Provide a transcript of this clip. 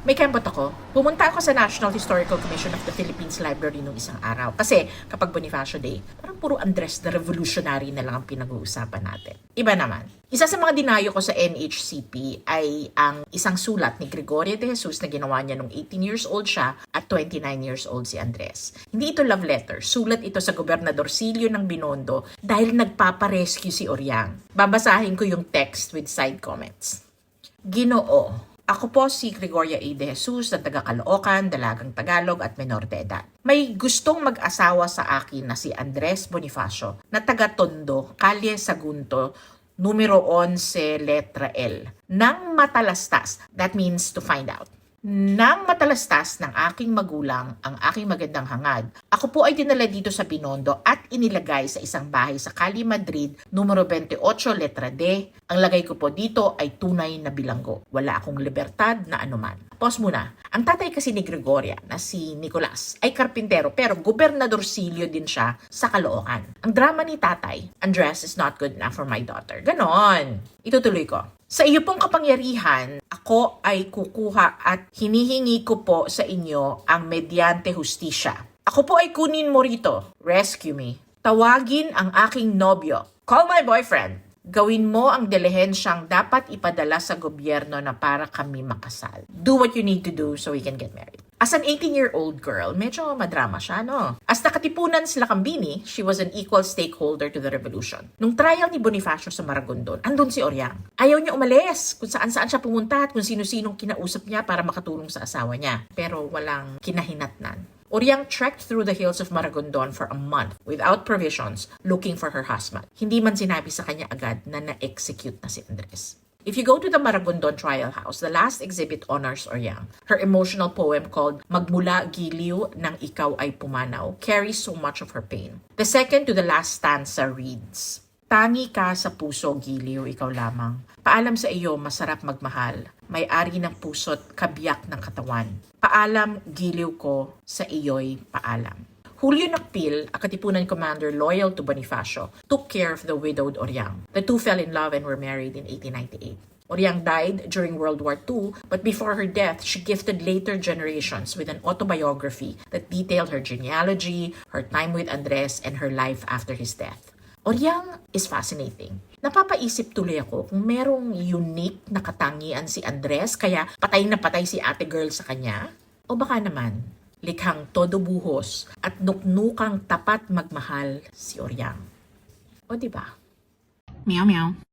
May kembot ako. Pumunta ako sa National Historical Commission of the Philippines Library nung isang araw. Kasi kapag Bonifacio Day, parang puro Andres the Revolutionary na lang ang pinag-uusapan natin. Iba naman. Isa sa mga dinayo ko sa NHCP ay ang isang sulat ni Gregoria de Jesus na ginawa niya nung 18 years old siya at 29 years old si Andres. Hindi ito love letter. Sulat ito sa Gobernador Silio ng Binondo dahil nagpaparescue si Oriang. Babasahin ko yung text with side comments. Ginoo, ako po si Gregoria A. De Jesus na taga Caloocan, Dalagang Tagalog at menor de edad. May gustong mag-asawa sa akin na si Andres Bonifacio na taga Tondo, Kalye Sagunto, numero 11, letra L. Nang matalastas, that means to find out. Nang matalastas ng aking magulang ang aking magandang hangad, ako po ay dinala dito sa Binondo at inilagay sa isang bahay sa Cali, Madrid, numero 28, letra D. Ang lagay ko po dito ay tunay na bilanggo. Wala akong libertad na anuman. Pause muna. Ang tatay kasi ni Gregoria, na si Nicolas, ay karpintero pero gobernador silyo din siya sa Caloocan. Ang drama ni tatay, Andres is not good enough for my daughter. Ganon. Itutuloy ko. Sa iyo pong kapangyarihan, ako ay kukuha at hinihingi ko po sa inyo ang medyante hustisya. Ako po ay kunin mo rito. Rescue me. Tawagin ang aking nobyo. Call my boyfriend. Gawin mo ang dilihensyang dapat ipadala sa gobyerno na para kami makasal. Do what you need to do so we can get married. As an 18-year-old girl, medyo madrama siya, no? As nakatipunan sila Kambini, she was an equal stakeholder to the revolution. Nung trial ni Bonifacio sa Maragondon, andun si Oriang. Ayaw niya umalis kung saan-saan siya pumunta at kung sino-sinong kinausap niya para makatulong sa asawa niya. Pero walang kinahinatnan. Oriang trekked through the hills of Maragondon for a month without provisions looking for her husband. Hindi man sinabi sa kanya agad na na-execute na si Andres. If you go to the Maragondon Trial House, the last exhibit honors Oriang. Her emotional poem called Magmula Giliw ng Ikaw ay Pumanaw carries so much of her pain. The second to the last stanza reads, Tangi ka sa puso, giliw, ikaw lamang. Paalam sa iyo, masarap magmahal. May-ari ng puso't kabiyak ng katawan. Paalam, giliw ko, sa iyo'y paalam. Julio Nakpil, a Katipunan commander loyal to Bonifacio, took care of the widowed Oriang. The two fell in love and were married in 1898. Oriang died during World War II, but before her death, she gifted later generations with an autobiography that detailed her genealogy, her time with Andres, and her life after his death. Oriang is fascinating. Napapaisip tuloy ako kung merong unique na katangian si Andres kaya patay na patay si ate girl sa kanya. O baka naman, likhang todo buhos at nuknukang tapat magmahal si Oriang. O di ba? Meow meow.